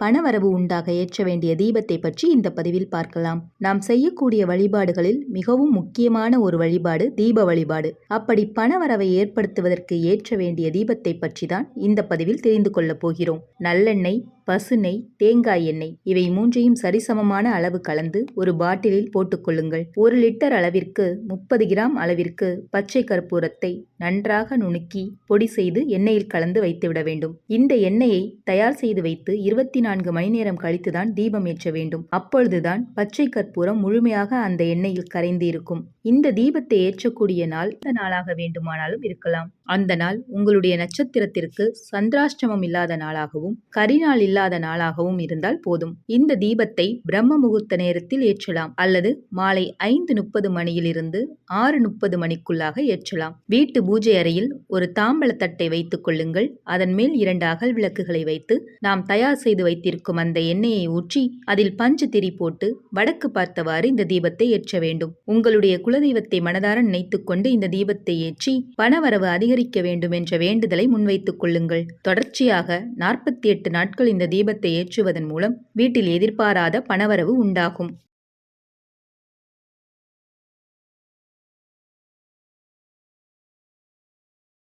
பணவரவு உண்டாக ஏற்ற வேண்டிய தீபத்தை பற்றி இந்த பதிவில் பார்க்கலாம். நாம் செய்யக்கூடிய வழிபாடுகளில் மிகவும் முக்கியமான ஒரு வழிபாடு தீப வழிபாடு. அப்படி பணவரவை ஏற்படுத்துவதற்கு ஏற்ற வேண்டிய தீபத்தை பற்றி தான் இந்த பதிவில் தெரிந்து கொள்ளப் போகிறோம். நல்லெண்ணெய் பசுநெய் தேங்காய் எண்ணெய் இவை மூன்றையும் சரிசமமான அளவு கலந்து ஒரு பாட்டிலில் போட்டுக்கொள்ளுங்கள். ஒரு லிட்டர் அளவிற்கு முப்பது கிராம் அளவிற்கு பச்சை கற்பூரத்தை நன்றாக நுணுக்கி பொடி செய்து எண்ணெயில் கலந்து வைத்துவிட வேண்டும். இந்த எண்ணெயை தயார் செய்து வைத்து இருபத்தி நான்கு மணி நேரம் கழித்துதான் தீபம் ஏற்ற வேண்டும். அப்பொழுதுதான் பச்சை கற்பூரம் முழுமையாக அந்த எண்ணெயில் கரைந்து இருக்கும். இந்த தீபத்தை ஏற்றக்கூடிய நாள் இந்த நாளாக வேண்டுமானாலும் இருக்கலாம். அந்த நாள் உங்களுடைய நட்சத்திரத்திற்கு சந்திராஷ்டமம் இல்லாத நாளாகவும் கரிநாள் இல்லாத நாளாகவும் இருந்தால் போதும். இந்த தீபத்தை பிரம்ம முகூர்த்த நேரத்தில் ஏற்றலாம் அல்லது மாலை ஐந்து முப்பது மணியிலிருந்து ஆறு முப்பது மணிக்குள்ளாக ஏற்றலாம். வீட்டு பூஜை அறையில் ஒரு தாம்பல வைத்துக் கொள்ளுங்கள். அதன் மேல் இரண்டு அகல் விளக்குகளை வைத்து நாம் தயார் செய்து வைத்திருக்கும் அந்த எண்ணெயை ஊற்றி அதில் பஞ்சு திரி போட்டு வடக்கு பார்த்தவாறு இந்த தீபத்தை ஏற்ற வேண்டும். உங்களுடைய குலதெய்வத்தை மனதார நினைத்துக் கொண்டு இந்த தீபத்தை ஏற்றி பணவரவு அதிகரிக்க வேண்டும் என்ற வேண்டுதலை முன்வைத்துக் கொள்ளுங்கள். தொடர்ச்சியாக நாற்பத்தி எட்டு நாட்கள் இந்த தீபத்தை ஏற்றுவதன் மூலம் வீட்டில் எதிர்பாராத பணவரவு உண்டாகும்.